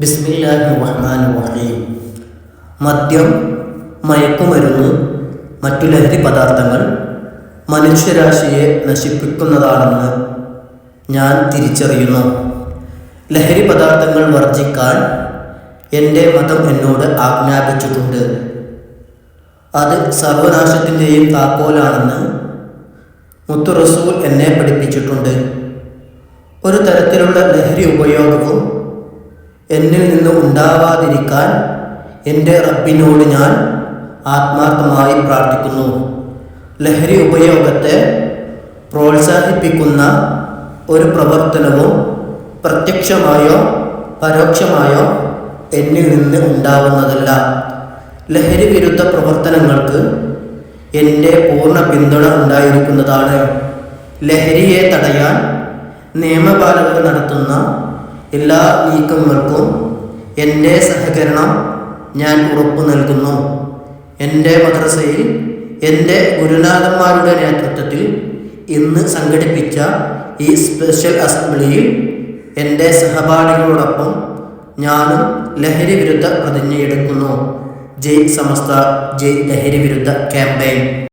ബിസ്മില്ലാഹി റഹ്മാൻ റഹീം മദ്യം മയക്കുമരുന്ന് മറ്റു ലഹരി പദാർത്ഥങ്ങൾ മനുഷ്യരാശിയെ നശിപ്പിക്കുന്നതാണെന്ന് ഞാൻ തിരിച്ചറിയുന്നു. ലഹരി പദാർത്ഥങ്ങൾ വർജിക്കാൻ എന്റെ മതം എന്നോട് ആജ്ഞാപിച്ചിട്ടുണ്ട്. അത് സർവനാശത്തിന്റെയും താക്കോലാണെന്ന് മുത്തു റസൂൽ എന്നെ പഠിപ്പിച്ചിട്ടുണ്ട്. ഒരു തരത്തിലുള്ള ലഹരി ഉപയോഗവും എന്നിൽ നിന്ന് ഉണ്ടാവാതിരിക്കാൻ എന്റെ റബ്ബിനോട് ഞാൻ ആത്മാർത്ഥമായി പ്രാർത്ഥിക്കുന്നു. ലഹരി ഉപയോഗത്തെ പ്രോത്സാഹിപ്പിക്കുന്ന ഒരു പ്രവർത്തനവും പ്രത്യക്ഷമായോ പരോക്ഷമായോ എന്നിൽ നിന്ന് ഉണ്ടാവുന്നതല്ല. ലഹരി വിരുദ്ധ പ്രവർത്തനങ്ങൾക്ക് എന്റെ പൂർണ പിന്തുണ ഉണ്ടായിരിക്കുന്നതാണ്. ലഹരിയെ തടയാൻ നിയമപാലകർ നടത്തുന്ന എല്ലാ നീക്കങ്ങൾക്കും എന്റെ സഹകരണം ഞാൻ ഉറപ്പു നൽകുന്നു. എന്റെ മദ്രസയിൽ എന്റെ ഗുരുനാഥന്മാരുടെ നേതൃത്വത്തിൽ ഇന്ന് സംഘടിപ്പിച്ച ഈ സ്പെഷ്യൽ അസംബ്ലിയിൽ എന്റെ സഹപാഠികളോടൊപ്പം ഞാനും ലഹരി വിരുദ്ധ പ്രതിജ്ഞയെടുക്കുന്നു. ജയ് സമസ്ത ജയ് ലഹരി വിരുദ്ധ ക്യാമ്പയിൻ.